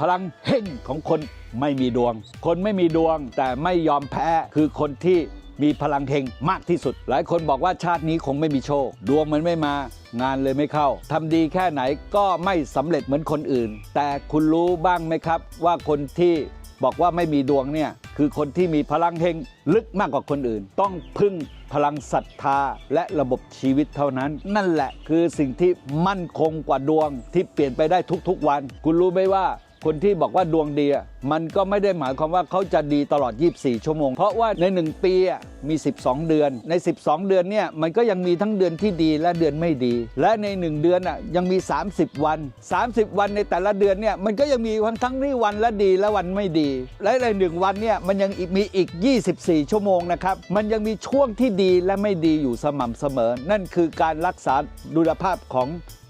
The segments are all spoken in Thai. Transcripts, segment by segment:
พลังเฮ่งของคนไม่มีดวง คนไม่มีดวงแต่ไม่ยอมแพ้คือคนที่มีพลังเฮงมากที่สุด หลายคนบอกว่าชาตินี้คงไม่มีโชค ดวงมันไม่มา งานเลยไม่เข้าทำดีแค่ไหนก็ไม่สำเร็จเหมือนคนอื่น แต่คุณรู้บ้างไหมครับ ว่าคนที่บอกว่าไม่มีดวงเนี่ยคือคนที่มีพลังเฮงลึกมากกว่าคนอื่น ต้องพึ่งพลังศรัทธาและระบบชีวิตเท่านั้น นั่นแหละคือสิ่งที่มั่นคงกว่าดวงที่เปลี่ยนไปได้ทุกๆวัน คุณรู้ไหมว่า คนที่บอกว่าดวงดีมันก็ไม่ได้หมายความว่าเขาจะดีตลอด 24 ชั่วโมง เพราะว่าใน 1 ปีมี 12 เดือน ใน 12 เดือนเนี่ยมันก็ยังมีทั้งเดือนที่ดีและเดือนไม่ดี และใน 1 เดือนอะยังมี 30 วัน 30 วันในแต่ละเดือนเนี่ยมันก็ยังมีทั้งทั้งที่วันและดีและวันไม่ดี และในหนึ่งวันเนี่ยมันยังอีกมีอีก 24 ชั่วโมงนะครับมันยังมีช่วงที่ดีและไม่ดีอยู่สม่ำเสมอ นั่นคือการรักษาดุลภาพของ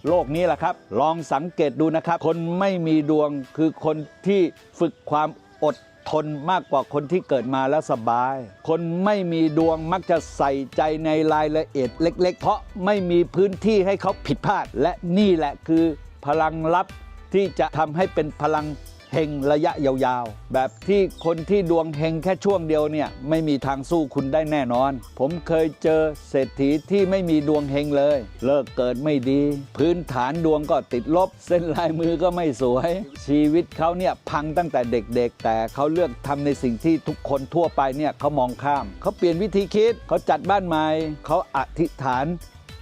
โลกนี้แหละครับ ลองสังเกตดูนะครับ คนไม่มีดวงคือคนที่ฝึกความ อดทนมากกว่าคนที่เกิดมาแล้วสบาย คนไม่มีดวงมักจะใส่ใจในรายละเอียดเล็ก ๆ เพราะไม่มีพื้นที่ให้เขาผิดพลาด และนี่แหละคือพลังลับที่จะทำให้เป็นพลัง เฮงระยะยาวๆ แบบที่คนที่ดวงเฮงแค่ช่วงเดียวเนี่ยไม่มีทางสู้คุณได้แน่นอน ผมเคยเจอเศรษฐีที่ไม่มีดวงเฮงเลย เลิกเกิดไม่ดี พื้นฐานดวงก็ติดลบ เส้นลายมือก็ไม่สวย ชีวิตเขาเนี่ยพังตั้งแต่เด็กๆ แต่เขาเลือกทำในสิ่งที่ทุกคนทั่วไปเนี่ยเขามองข้าม เขาเปลี่ยนวิธีคิดเขาจัดบ้านใหม่เขาอธิษฐาน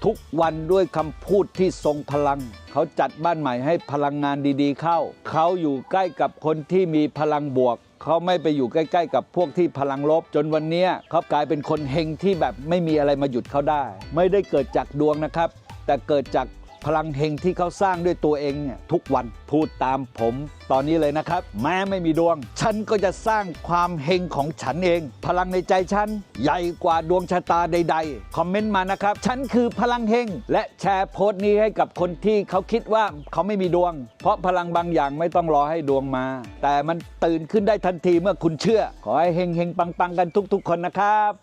ทุกวันด้วยคำพูดที่ทรงพลัง เขาจัดบ้านใหม่ให้พลังงานดีๆ เข้า เขาอยู่ใกล้กับคนที่มีพลังบวก เขาไม่ไปอยู่ใกล้ ๆ กับพวกที่พลังลบ จนวันนี้เขากลายเป็นคนเฮงที่แบบไม่มีอะไรมาหยุดเขาได้ ไม่ได้เกิดจากดวงนะครับ แต่เกิดจาก พลังเฮงที่เขาสร้างด้วยตัวเองเนี่ยทุกวันพูดตามผม ตอนนี้เลยนะครับ แม้ไม่มีดวง ฉันก็จะสร้างความเฮงของฉันเอง พลังในใจฉัน ใหญ่กว่าดวงชะตาใด ๆ คอมเมนต์มานะครับ ฉันคือพลังเฮงและแชร์โพสต์นี้ให้กับคนที่เขาคิดว่าเขาไม่มีดวง เพราะพลังบางอย่างไม่ต้องรอให้ดวงมา แต่มันตื่นขึ้นได้ทันทีเมื่อคุณเชื่อ ขอให้เฮงเฮงปังๆกันทุก ๆ คนนะครับ